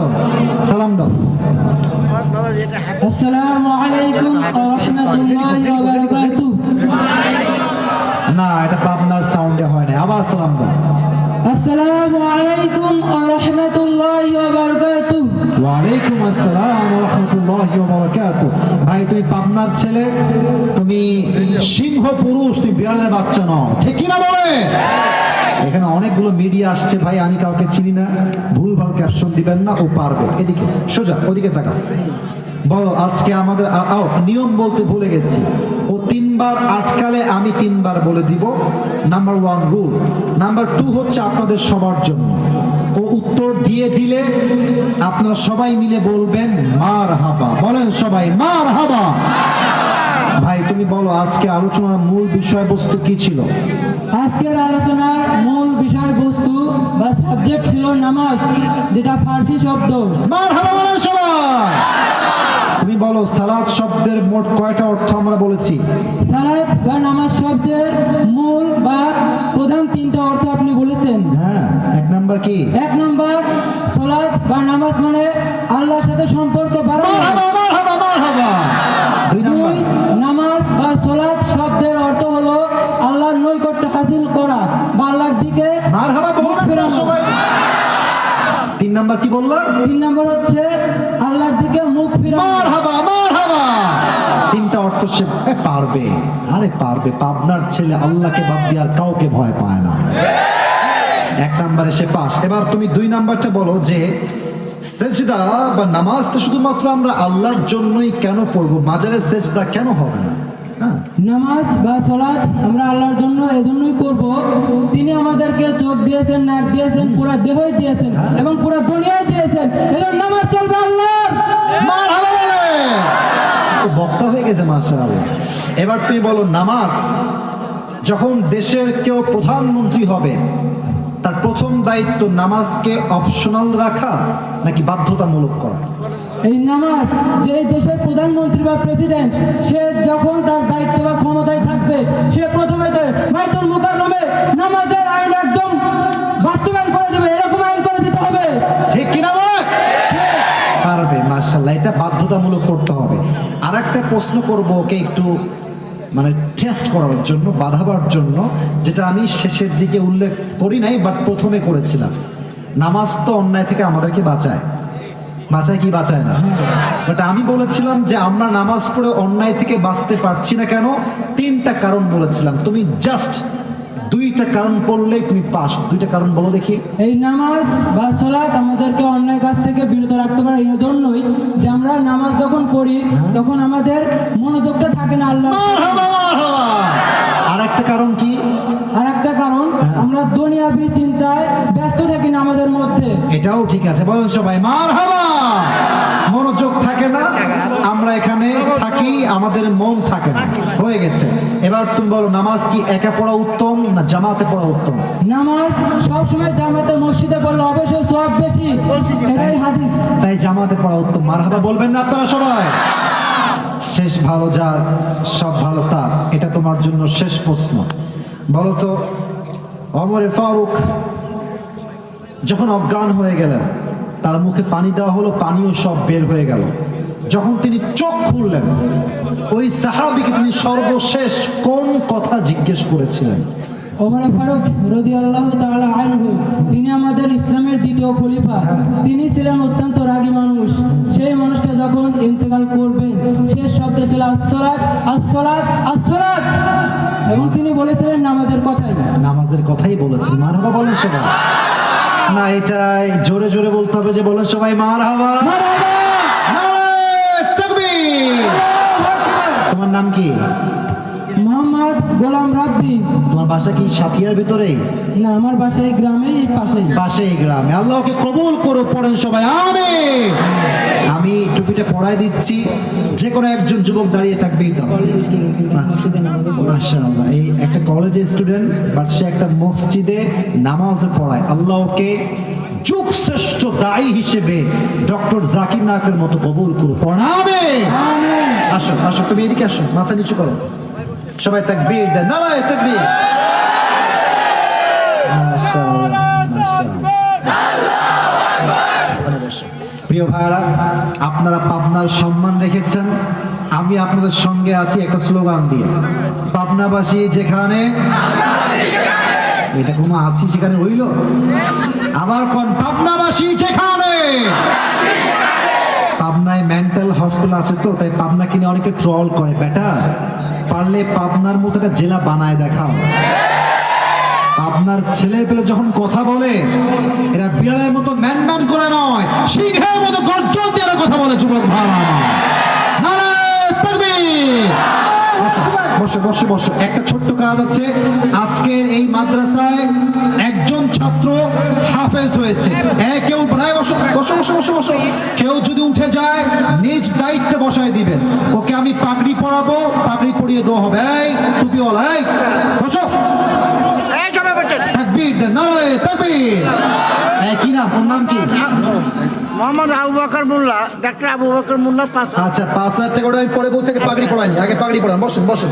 দাও সালাম দাও। আসসালামু আলাইকুম রাহমাতুল্লাহি ওয়া বারাকাতুহু। না এটা পাবনার সাউন্ডে হয় না আবার সালাম দাও। আসসালামু আলাইকুম রাহমাতুল্লাহি ওয়া বারাকাতুহু। ওয়ালাইকুম আসসালাম রহমতুল্লাহ বারাকাতু ভাই তুমি পাবনার ছেলে তুমি সিংহ পুরুষ তুমি বিড়ালের বাচ্চা নও। ঠিক কি না বলে? এখানে অনেকগুলো মিডিয়া আসছে ভাই, আমি কাউকে চিনি না। ভুলভাল ক্যাপশন দিবেন না, ও পারবে। এদিকে, সোজা, ওদিকে তাকা বলো, আজকে আমাদের নিয়ম বলতে ভুলে গেছি। ও তিনবার আটকালে আমি তিনবার বলে দিব। Number one rule number two হচ্ছে আপনাদের সবার জন্য। ও উত্তর দিয়ে দিলে আপনারা সবাই মিলে বলবেন মার হাবা বলেন সবাই মার হাবা ভাই, তুমি বলো, আজকে আলোচনার মূল বিষয়বস্তু কি ছিল? আজকের আলোচনার মূল বিষয়বস্তু বা সাবজেক্ট ছিল নামাজ যেটা ফার্সি শব্দ। তুমি বলো সালাদ শব্দের মোট কয়টা অর্থ আমরা বলেছি? সালাত বা নামাজ শব্দের মূল বা প্রধান তিনটা অর্থ আপনি বলেছেন। হ্যাঁ এক নাম্বার কি? এক নম্বর সালাত বা নামাজ মানে আল্লাহর সাথে সম্পর্ক বাড়ানো হাবা মার হাবা মার হাবা দুই নাম্বার দুই নামাজ বা সোলাত শব্দের অর্থ হলো আল্লাহর নৈকট্য হাসিল করা বা আল্লাহর দিকে মার হাবা বলো না ফেরানো। সবাই তিন নাম্বার কি বললাম তিন নম্বর হচ্ছে আল্লাহর দিকে মুখ ফিরানো। তিনটা অর্থ সে পারবে। আরে পারবে পাবনার ছেলে আল্লাহকে বাদ দিয়ে আর কাউকে ভয় পায় না। এক নাম্বারে সে পাস। এবার তুমি দুই নাম্বারটা বলো যে সেজদা বা নামাজটা শুধুমাত্র আমরা আল্লাহর জন্যই কেন পড়ব? মাজারে সেজদা কেন হবে না? হ্যাঁ। নামাজ বা সোলাত আমরা আল্লাহর জন্য দিয়েছেন নাক দিয়েছেন পুরা দেহই দিয়েছেন এবং পুরা দুনিয়ায় দিয়েছেন। এজন্য নামাজ চলবে আল্লাহর। মার হাবা বলে বক্তা হয়ে গেছে মাশাআল্লাহ। এবার তুমি বলো নামাজ যখন দেশের কেউ প্রধানমন্ত্রী হবে তার প্রথম দায়িত্ব নামাজকে অপশনাল রাখা নাকি বাধ্যতামূলক করা? এই নামাজ যে দেশের প্রধানমন্ত্রী বা প্রেসিডেন্ট সে যখন তার দায়িত্ব বা ক্ষমতায় থাকবে সে প্রথমে তো বাইতুল মুকাররমে নামাজের আইন একদম বাস্তবায়ন করে দেবে এরকম আইন করে দিতে হবে ঠিক কিনা বল মার্শাল্লাহ এটা বাধ্যতামূলক করতে হবে। আর একটা প্রশ্ন করব ওকে একটু মানে টেস্ট করার জন্য, বাধাবার জন্য, যেটা আমি শেষের দিকে উল্লেখ করি নাই বাট প্রথমে করেছিলাম। নামাজ তো অন্যায় থেকে আমাদেরকে বাঁচায়। বাঁচায় কি বাঁচায় না? বাট আমি বলেছিলাম যে আমরা নামাজ পড়ে অন্যায় থেকে বাঁচতে পারছি না কেন? তিনটা কারণ বলেছিলাম। তুমি জাস্ট দুইটা কারণ পড়লেই তুমি পাস। দুইটা কারণ বলো দেখি। এই নামাজ বা সোলাত আমাদেরকে অন্যায় কাজ থেকে বিরত রাখতে পারে। এই জন্যই যে আমরা নামাজ যখন পড়ি তখন আমাদের মনোযোগটা থাকে না আল্লাহ মারহাবা, মারহাবা। আর একটা কারণ কি? আর একটা কারণ আমরা দুনিয়াবি চিন্তায় ব্যস্ত থাকি নামাজের মধ্যে। এটাও ঠিক আছে। বলেন সবাই মার হাবা মনোযোগ থাকে না। আমরা এখানে থাকি আমাদের মন থাকে না। হয়ে গেছে। এবার তুমি বলো নামাজ কি একা পড়া উত্তম না জামাতে পড়া উত্তম? নামাজ সবসময় জামাতে মসজিদে পড়লে অবশ্যই সব বেশি। এটাই হাদিস। তাই জামাতে পড়া উত্তম। মার হাবা বলবেন না আপনারা সবাই? শেষ ভালো যার সব ভালো তার। এটা তোমার জন্য শেষ প্রশ্ন। বলো তো অমরে ফারুক যখন অজ্ঞান হয়ে গেলেন তার মুখে পানি দেওয়া হলো পানিও সব বের হয়ে গেল। যখন তিনি চোখ খুললেন ওই সাহাবিকে তিনি সর্বশেষ কোন কথা জিজ্ঞেস করেছিলেন? ওমর ফারুক রদি আল্লাহ আনহু তিনি আমাদের ইসলামের দ্বিতীয় খলিফা। তিনি ছিলেন অত্যন্ত রাগী মানুষ। সেই মানুষটা যখন ইন্তেকাল করবেন শেষ শব্দ ছিল আসসালাত আসসালাত আসসালাত। এবং তিনি বলেছিলেন নামাজের কথাই। নামাজের কথাই বলেছেন। মার বলেন সবাই। না এটা জোরে জোরে বলতে হবে যে বলেন সবাই মার হওয়া তোমার নাম কি? মোহাম্মদ গোলাম রাব্বি। তোমার বাসা কি সাথিয়ার ভিতরে? না আমার বাসায় গ্রামে পাশে। পাশেই গ্রামে। আল্লাহকে কবুল করো পড়েন সবাই আমি আমি টুপিটা পড়াই দিচ্ছি। যে কোনো একজন যুবক দাঁড়িয়ে থাকবে মাশাআল্লাহ এই একটা কলেজের স্টুডেন্ট বাট সে একটা মসজিদে নামাজ পড়ায়। আল্লাহকে যুগ শ্রেষ্ঠ দায়ী হিসেবে ডক্টর জাকির নাকের মতো কবুল করো পড়াবে আসো আসো তুমি এদিকে আসো মাথা নিচু করো। সবাই তাকবীর দেন নারায় তাকবীর। প্রিয় ভাইরা আপনারা পাবনার সম্মান রেখেছেন। আমি আপনাদের সঙ্গে আছি একটা স্লোগান দিয়ে। পাবনাবাসী যেখানে, এটা কোনো আছি সেখানে হইল? আবার কোন? পাবনাবাসী যেখানে! পাবনায় মেন্টাল হসপিটাল আছে তো, তাই পাবনা কিনে অনেকে ট্রল করে। বেটা, পারলে পাবনার মতো একটা জেলা বানায় দেখাও। আপনার ছেলে পেলে যখন কথা বলে, এরা বিড়ালের মতো ম্যান ম্যান করে নয়, সিংহের মতো গর্জন দিয়ে কথা বলে, যুবক ভাই। বসে! বসো বসো। একটা ছোট্ট কাজ আছে। আজকের এই মাদ্রাসায় একজন ছাত্র হাফেজ হয়েছে। এ, কেউ প্রায় বসো বসো বসো বসো বসো। কেউ যদি উঠে যায়, নিজ দায়িত্বে বসায় দিবেন। ওকে আমি পাগড়ি পরাবো, পাগড়ি পরিয়ে দেওয়া হবে। এই, টুপিওয়ালা বসো এই সবাই বলছেন তাকবীর দেন নারায়ে তাকবীর এই কি নাম? ওর নাম কি? মোহাম্মদ আবু বকর মোল্লা ডাক্তার আবু বকর মোল্লা পাঁচ আচ্ছা পাঁচ হাজার টাকা আমি পরে বলছি আগে পাগড়ি পড়াইনি আগে পাগড়ি পড়ান বসুন বসুন।